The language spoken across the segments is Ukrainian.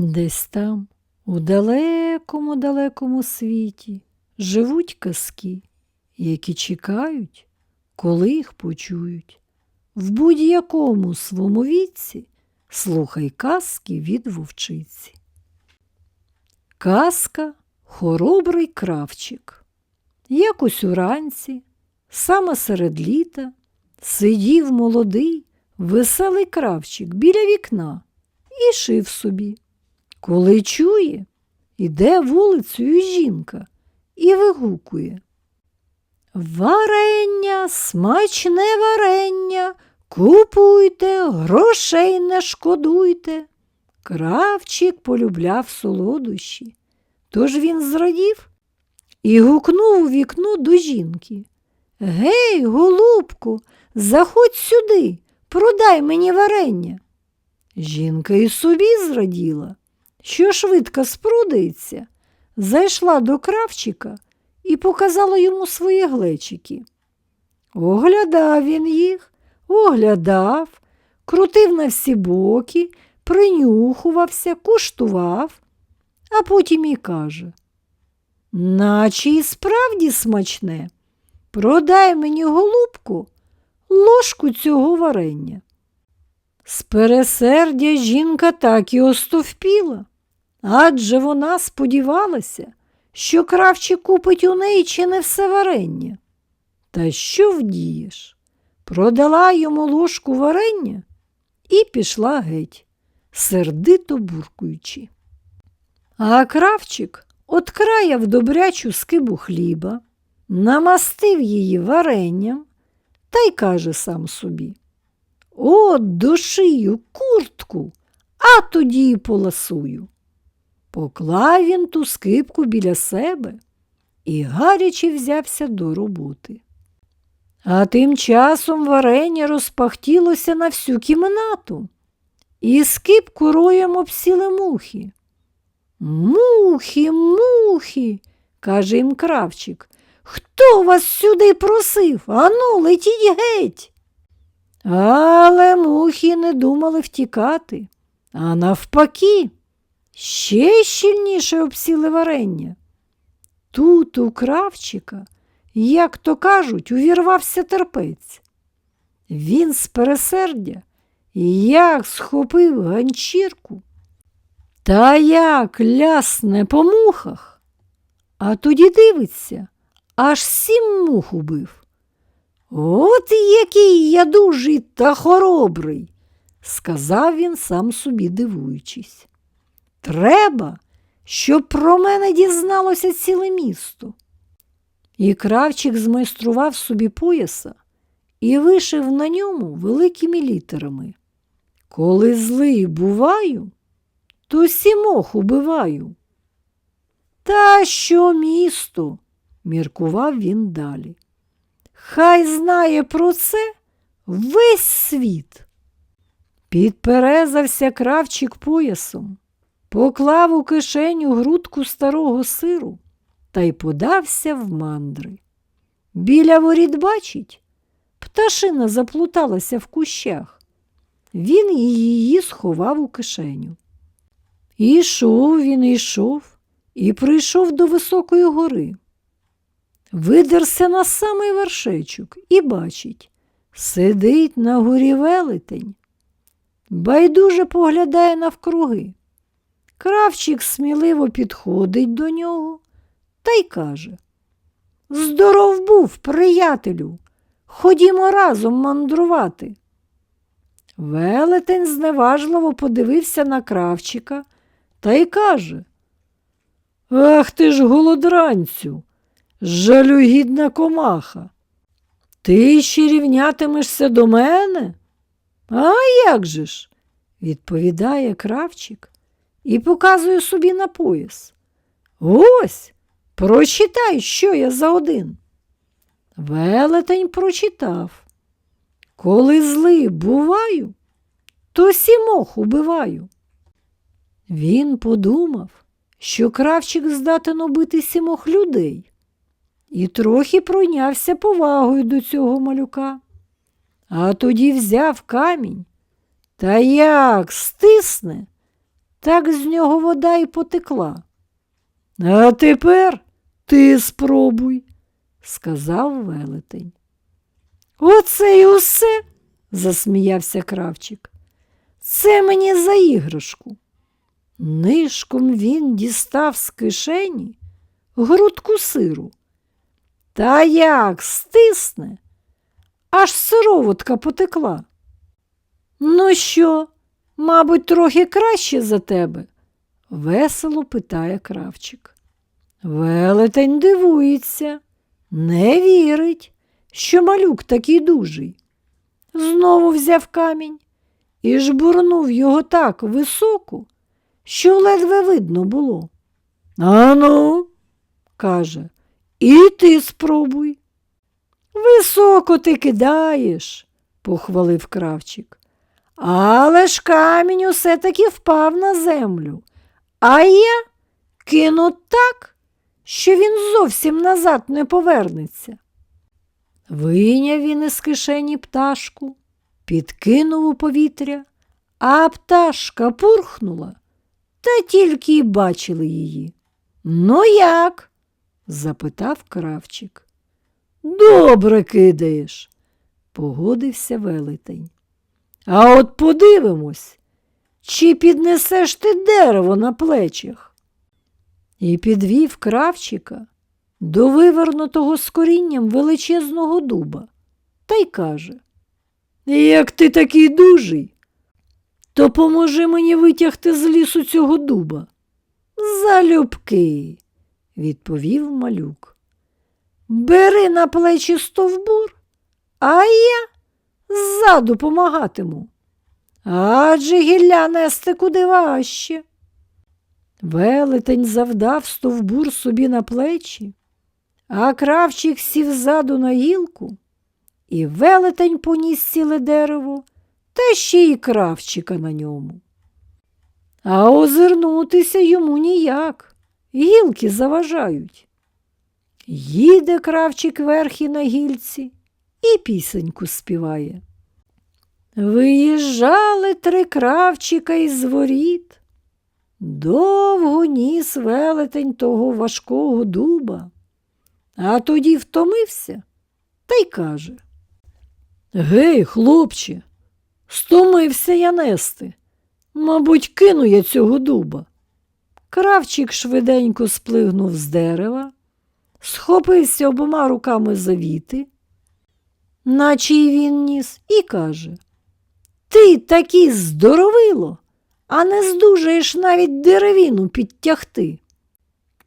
Десь там, у далекому далекому світі, живуть казки, які чекають, коли їх почують. В будь-якому своєму віці слухай казки від вовчиці. Казка Хоробрий кравчик. Якось уранці, саме серед літа, сидів молодий, веселий кравчик біля вікна і шив собі. Коли чує, іде вулицею жінка і вигукує. Варення, смачне варення, купуйте, грошей не шкодуйте. Кравчик полюбляв солодощі, тож він зрадів і гукнув у вікно до жінки. Гей, голубку, заходь сюди, продай мені варення. Жінка і собі зраділа, що швидко спродається, зайшла до кравчика і показала йому свої глечики. Оглядав він їх, оглядав, крутив на всі боки, принюхувався, куштував, а потім і каже, наче і справді смачне, продай мені голубку ложку цього варення. З пересердя жінка так і остовпіла, адже вона сподівалася, що кравчик купить у неї чи не все варення. Та що вдієш? Продала йому ложку варення і пішла геть, сердито буркуючи. А кравчик откраяв добрячу скибу хліба, намастив її варенням та й каже сам собі От дошию куртку, а тоді й поласую. Поклав він ту скипку біля себе і гаряче взявся до роботи. А тим часом варення розпахтілося на всю кімнату, і скипку роєм обсіли мухи. Мухи, мухи, каже їм кравчик. Хто вас сюди просив? Ану, летіть геть. Але мухи не думали втікати, а навпаки, ще щільніше обсіли варення. Тут у кравчика, як то кажуть, увірвався терпець. Він з пересердя як схопив ганчірку, та як лясне по мухах, а тоді дивиться, аж сім мух убив. От який я дужий та хоробрий, сказав він сам собі дивуючись. Треба, щоб про мене дізналося ціле місто. І кравчик змайстрував собі пояса і вишив на ньому великими літерами. Коли злий буваю, то сімох убиваю. Та що місто? міркував він далі. Хай знає про це весь світ. Підперезався кравчик поясом, поклав у кишеню грудку старого сиру та й подався в мандри. Біля воріт бачить, пташина заплуталася в кущах. Він її сховав у кишеню. Ішов він, ішов і прийшов до високої гори. Видерся на самий вершечок і бачить, сидить на горі велетень. Байдуже поглядає навкруги. Кравчик сміливо підходить до нього та й каже Здоров був, приятелю, ходімо разом мандрувати. Велетень зневажливо подивився на кравчика та й каже Ах ти ж голодранцю! жалюгідна комаха. Ти ще рівнятимешся до мене? А як же ж? відповідає кравчик і показує собі на пояс. Ось, прочитай, що я за один. Велетень прочитав. Коли злий буваю, то сімох убиваю. Він подумав, що кравчик здатен убити сімох людей і трохи пройнявся повагою до цього малюка. А тоді взяв камінь та як стисне, так з нього вода й потекла. А тепер ти спробуй, сказав велетень. Оце й усе, засміявся кравчик. Це мені за іграшку. Нишком він дістав з кишені грудку сиру. Та як стисне, аж сироватка потекла. Ну що, мабуть, трохи краще за тебе? весело питає кравчик. Велетень дивується, не вірить, що малюк такий дужий. Знову взяв камінь і жбурнув його так високо, що ледве видно було. Ану, каже, і ти спробуй. Високо ти кидаєш, похвалив кравчик. Але ж камінь усе таки впав на землю, а я кину так, що він зовсім назад не повернеться. Вийняв він із кишені пташку, підкинув у повітря, а пташка пурхнула, та тільки й бачили її. Ну як? запитав кравчик. Добре кидаєш, погодився велетень. А от подивимось, чи піднесеш ти дерево на плечах. І підвів кравчика до вивернутого з корінням величезного дуба та й каже Як ти такий дужий, то поможи мені витягти з лісу цього дуба. Залюбки, відповів малюк. Бери на плечі стовбур, а я ззаду помагатиму. Адже гілля нести куди важче. Велетень завдав стовбур собі на плечі, а кравчик сів ззаду на гілку, і велетень поніс ціле дерево, та ще й кравчика на ньому. А озирнутися йому ніяк, гілки заважають. Їде кравчик верхи на гільці і пісеньку співає. Виїжджали три кравчика із воріт. Довго ніс велетень того важкого дуба, а тоді втомився та й каже Гей, хлопче, стомився я нести. Мабуть, кину я цього дуба. Кравчик швиденько сплигнув з дерева, схопився обома руками за віти, наче й він ніс, і каже Ти такий здоровило, а не здужаєш навіть деревіну підтягти.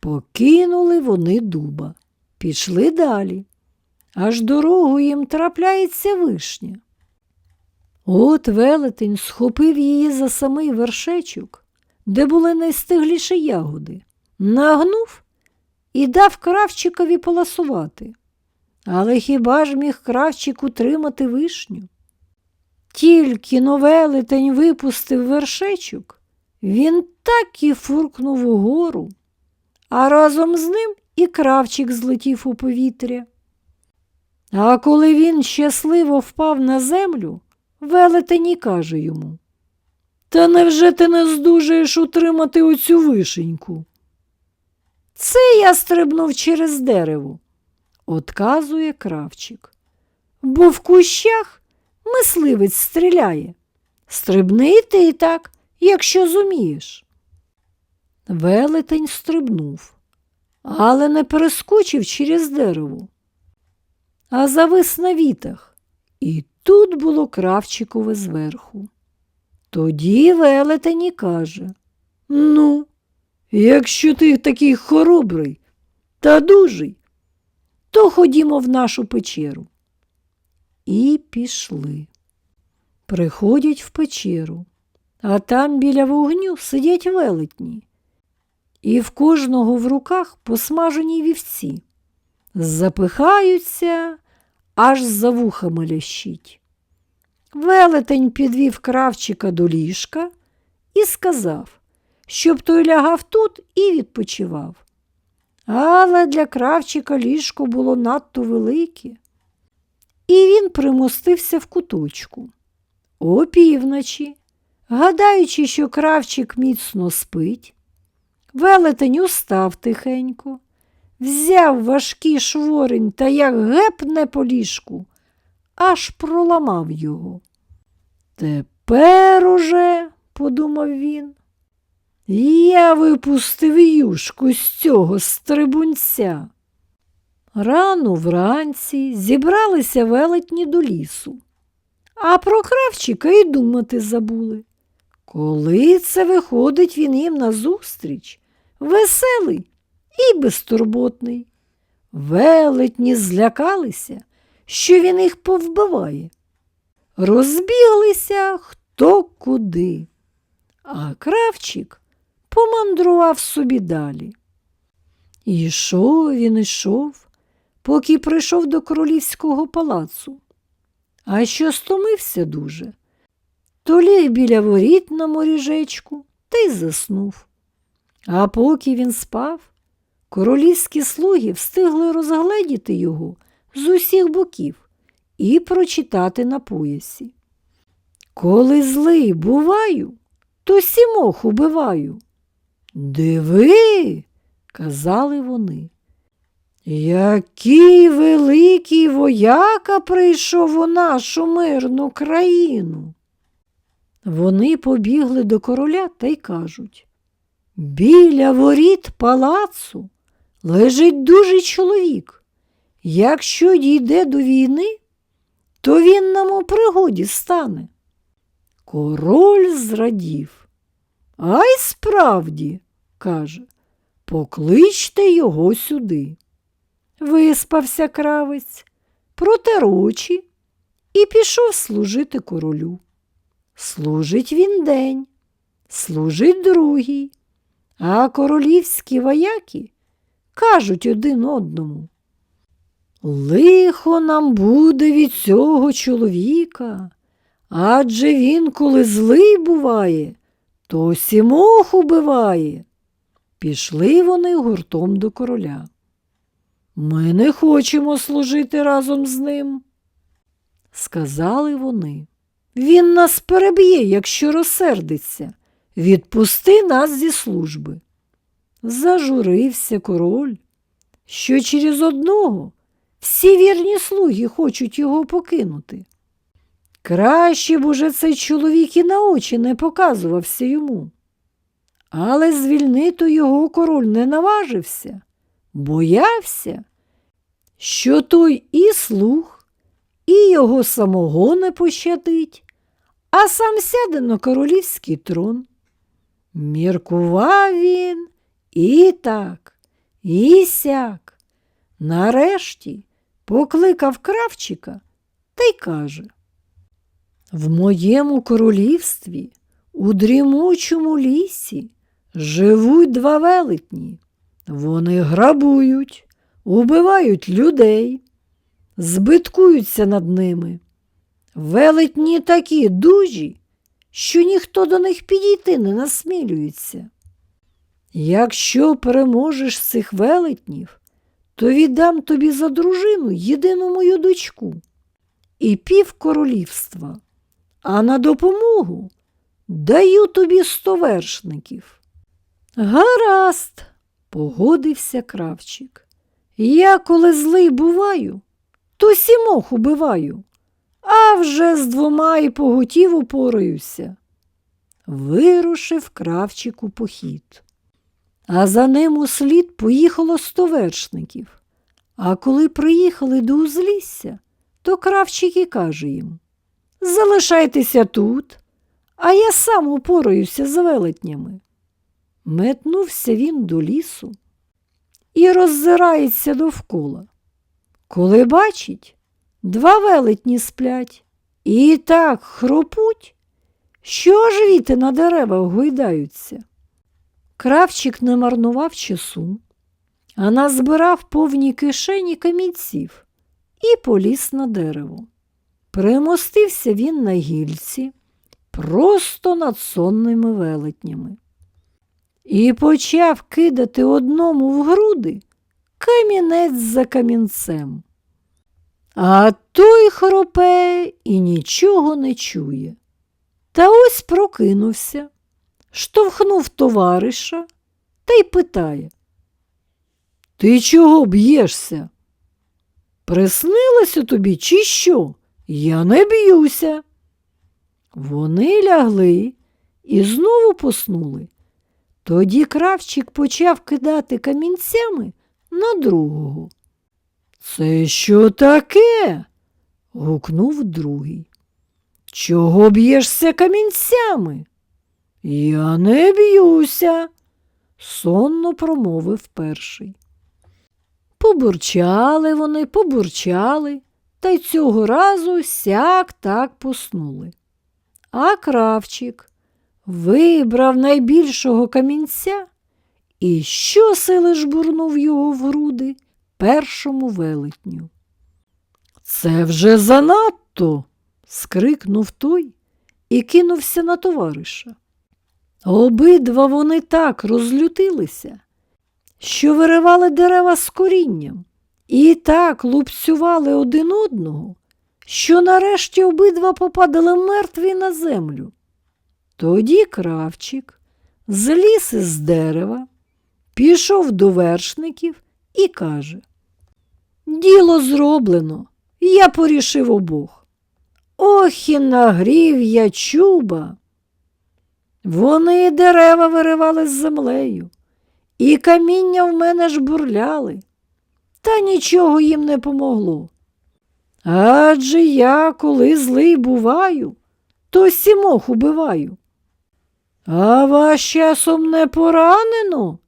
Покинули вони дуба, пішли далі, аж дорогу їм трапляється вишня. От велетень схопив її за самий вершечок, де були найстигліші ягоди, нагнув і дав кравчикові поласувати. Але хіба ж міг кравчик утримати вишню? Тільки но велетень випустив вершечок, він так і фуркнув угору, а разом з ним і кравчик злетів у повітря. А коли він щасливо впав на землю, велетень каже йому Та невже ти не здужаєш утримати оцю вишеньку? Це я стрибнув через дерево, отказує кравчик. Бо в кущах мисливець стріляє. Стрибни ти так, якщо зумієш. Велетень стрибнув, але не перескочив через дерево, а завис на вітах, і тут було кравчикове зверху. Тоді велетень і каже Ну, якщо ти такий хоробрий та дужий, то ходімо в нашу печеру. І пішли. Приходять в печеру, а там біля вогню сидять велетні, і в кожного в руках посмажені вівці. Запихаються, аж за вухами лящить. Велетень підвів кравчика до ліжка і сказав, щоб той лягав тут і відпочивав. Але для кравчика ліжко було надто велике, і він примостився в куточку. Опівночі Гадаючи, що кравчик міцно спить, велетень устав тихенько, взяв важкий шворень та як гепне по ліжку, аж проламав його. Тепер уже, подумав він, я випустив юшку з цього стрибунця. Рано вранці зібралися велетні до лісу, а про кравчика й думати забули. Коли це виходить він їм назустріч, веселий і безтурботний. Велетні злякалися, що він їх повбиває. Розбіглися хто куди, а кравчик помандрував собі далі. І йшов він йшов, поки прийшов до королівського палацу. А що стомився дуже, то ліг біля воріт на моріжечку та й заснув. А поки він спав, королівські слуги встигли розгледіти його з усіх боків і прочитати на поясі. Коли злий буваю, то сімох убиваю. Диви, казали вони. Який великий вояка прийшов у нашу мирну країну. Вони побігли до короля та й кажуть Біля воріт палацу лежить дужий чоловік. Якщо дійде до війни, то він нам у пригоді стане. Король зрадів. А й справді, каже, покличте його сюди. Виспався кравець, протер очі і пішов служити королю. Служить він день, служить другий, а королівські вояки кажуть один одному. Лихо нам буде від цього чоловіка, адже він, коли злий буває, то сімох убиває. Пішли вони гуртом до короля. Ми не хочемо служити разом з ним, сказали вони. Він нас переб'є, якщо розсердиться. Відпусти нас зі служби. Зажурився король, що через одного всі вірні слуги хочуть його покинути. Краще б уже цей чоловік і на очі не показувався йому. Але звільнити його король не наважився, боявся, що той і слух, і його самого не пощадить, а сам сяде на королівський трон. Міркував він і так, і сяк. Нарешті покликав кравчика та й каже В моєму королівстві у дрімучому лісі живуть два велетні. Вони грабують, убивають людей, збиткуються над ними. Велетні такі дужі, що ніхто до них підійти не насмілюється. Якщо переможеш цих велетнів, то віддам тобі за дружину єдину мою дочку і пів королівства, а на допомогу даю тобі сто вершників. Гаразд, погодився кравчик. Я, коли злий буваю, то сімох убиваю, а вже з двома і поготів упораюся. Вирушив кравчик у похід. А за ним услід поїхало сто вершників. А коли приїхали до узлісся, то кравчик і каже їм Залишайтеся тут, а я сам упораюся з велетнями. Метнувся він до лісу і роззирається довкола. Коли бачить, два велетні сплять і так хропуть, що аж віти на деревах гойдаються. Кравчик не марнував часу, а назбирав повні кишені камінців і поліз на дерево. Примостився він на гільці просто над сонними велетнями. І почав кидати одному в груди камінець за камінцем. А той хропе і нічого не чує. Та ось прокинувся, штовхнув товариша та й питає. Ти чого б'єшся? Приснилося тобі, чи що? Я не б'юся. Вони лягли і знову поснули. Тоді кравчик почав кидати камінцями на другого. Це що таке? гукнув другий. Чого б'єшся камінцями? Я не б'юся, сонно промовив перший. Побурчали вони, побурчали, та й цього разу сяк так поснули. А кравчик вибрав найбільшого камінця і щосили жбурнув його в груди першому велетню. Це вже занадто. скрикнув той і кинувся на товариша. Обидва вони так розлютилися, що виривали дерева з корінням і так лупцювали один одного, що нарешті обидва попадали мертві на землю. Тоді кравчик зліз із дерева, пішов до вершників і каже Діло зроблено, я порішив обох. Ох і нагрів я чуба. Вони дерева виривали з землею, і каміння в мене ж бурляли, та нічого їм не помогло. Адже я, коли злий буваю, то сімох убиваю. А вас часом не поранено?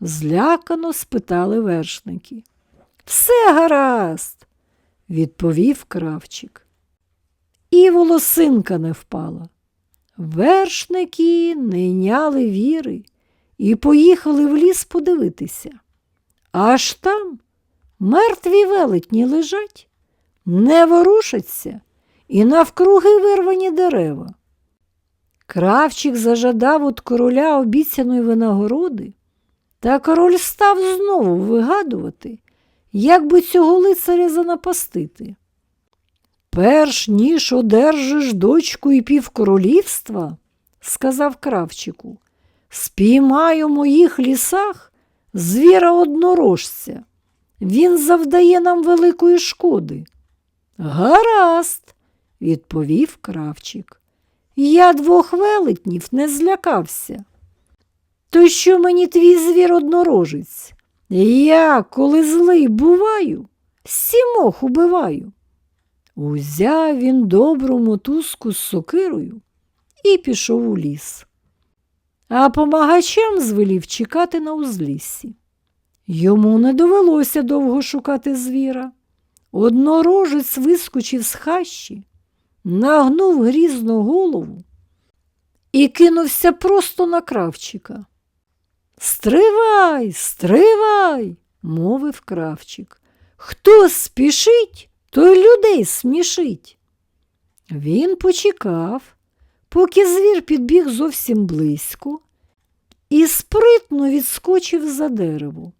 злякано спитали вершники. Все гаразд, відповів кравчик. І волосинка не впала. Вершники не йняли віри і поїхали в ліс подивитися. Аж там мертві велетні лежать, не ворушаться і навкруги вирвані дерева. Кравчик зажадав від короля обіцяної винагороди, та король став знову вигадувати, як би цього лицаря занапастити. Перш ніж одержиш дочку і півкоролівства, сказав кравчику, спіймай у моїх лісах звіра однорожця. Він завдає нам великої шкоди. Гаразд, відповів кравчик. Я двох велетнів не злякався. То що мені твій звір однорожець? Я, коли злий буваю, сімох убиваю. Узяв він добру мотузку з сокирою і пішов у ліс. А помагачам звелів чекати на узліссі. Йому не довелося довго шукати звіра. Однорожець вискочив з хащі, нагнув грізну голову і кинувся просто на кравчика. Стривай, стривай, мовив кравчик. Хто спішить, той людей смішить. Він почекав, поки звір підбіг зовсім близько і спритно відскочив за дерево.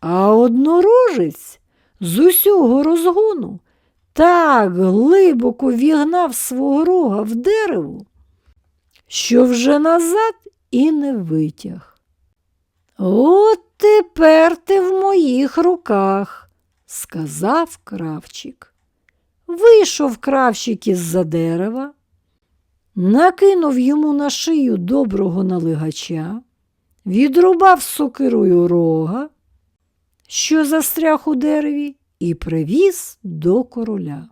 А однорожець з усього розгону так глибоко вігнав свого рога в дерево, що вже назад і не витяг. От тепер ти в моїх руках, сказав кравчик. Вийшов кравчик із за дерева, накинув йому на шию доброго налигача, відрубав сокирою рога, що застряг у дереві, і привіз до короля.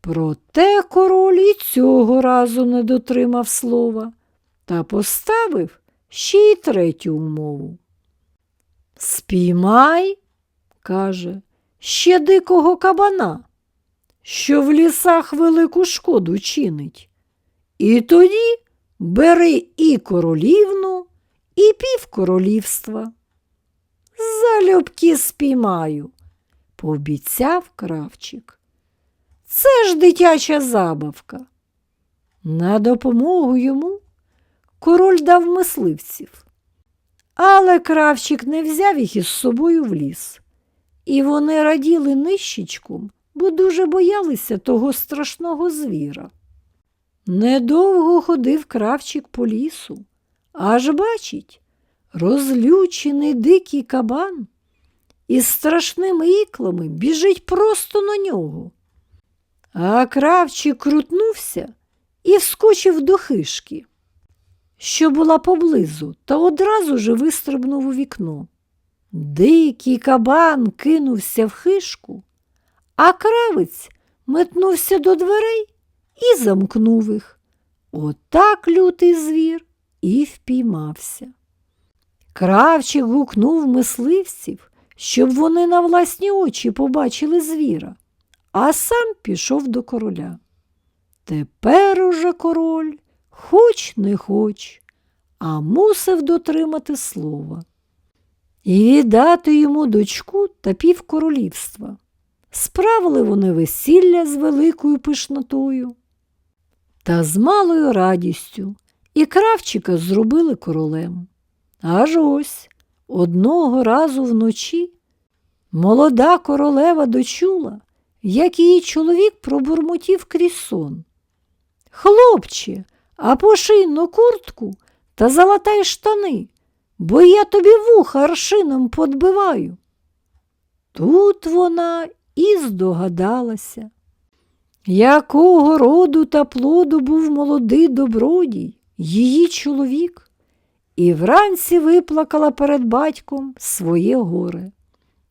Проте король і цього разу не дотримав слова та поставив ще й третю умову. Спіймай, каже, ще дикого кабана, що в лісах велику шкоду чинить. І тоді бери і королівну, і півкоролівства. Залюбки спіймаю, пообіцяв кравчик. Це ж дитяча забавка. На допомогу йому король дав мисливців. Але кравчик не взяв їх із собою в ліс. І вони раділи нищечком, бо дуже боялися того страшного звіра. Недовго ходив кравчик по лісу, аж бачить, розлючений дикий кабан із страшними іклами біжить просто на нього. А кравчик крутнувся і вскочив до хишки, що була поблизу, та одразу же вистрибнув у вікно. Дикий кабан кинувся в хишку, а кравець метнувся до дверей і замкнув їх. Отак лютий звір і впіймався. Кравчик гукнув мисливців, щоб вони на власні очі побачили звіра, а сам пішов до короля. Тепер уже король, хоч не хоч, а мусив дотримати слова і віддати йому дочку та півкоролівства. Справили вони весілля з великою пишнотою та з малою радістю, і кравчика зробили королем. Аж ось одного разу вночі молода королева дочула, як її чоловік пробурмотів крізь сон. Хлопче, а поший куртку та залатай штани, бо я тобі вуха аршином подбиваю. Тут вона і здогадалася, якого роду та плоду був молодий добродій, її чоловік, і вранці виплакала перед батьком своє горе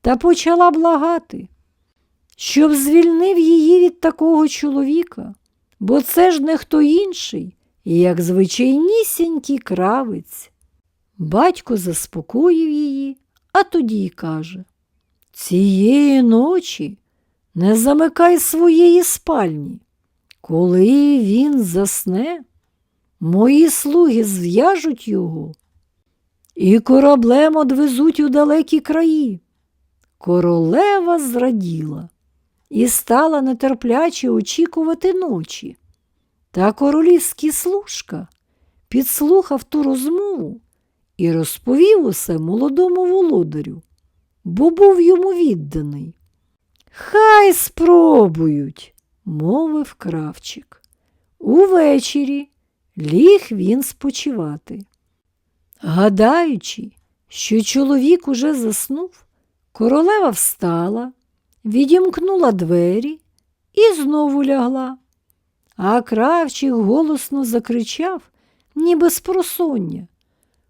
та почала благати, щоб звільнив її від такого чоловіка, бо це ж не хто інший, як звичайнісінький кравець. Батько заспокоїв її, а тоді й каже Цієї ночі не замикай своєї спальні. Коли він засне, мої слуги зв'яжуть його і кораблем одвезуть у далекі краї. Королева зраділа і стала нетерпляче очікувати ночі. Та королівський служка підслухав ту розмову і розповів усе молодому володарю, бо був йому відданий. Хай спробують, мовив кравчик. Увечері ліг він спочивати. Гадаючи, що чоловік уже заснув, королева встала, відімкнула двері і знову лягла. А кравчик голосно закричав, ніби з просоння.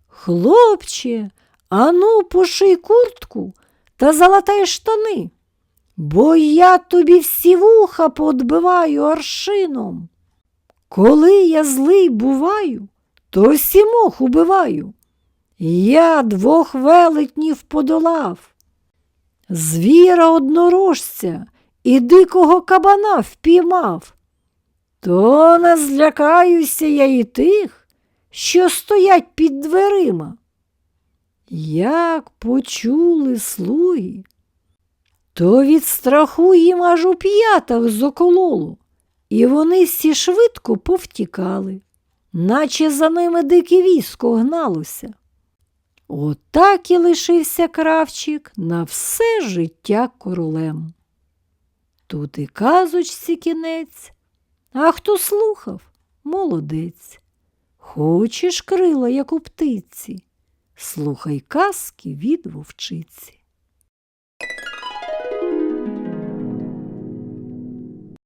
Хлопче, ану, поший куртку та залатай штани, бо я тобі всі вуха подбиваю аршином. Коли я злий буваю, то сімох убиваю. Я двох велетнів подолав. Звіра однорожця і дикого кабана впіймав. То не злякаюся я і тих, що стоять під дверима. Як почули слуги, то від страху їм аж у п'ятах закололо, і вони всі швидко повтікали, наче за ними дике військо гналося. Отак і лишився кравчик на все життя королем. Тут і казочці кінець, а хто слухав молодець. Хочеш крила, як у птиці, слухай казки від вовчиці.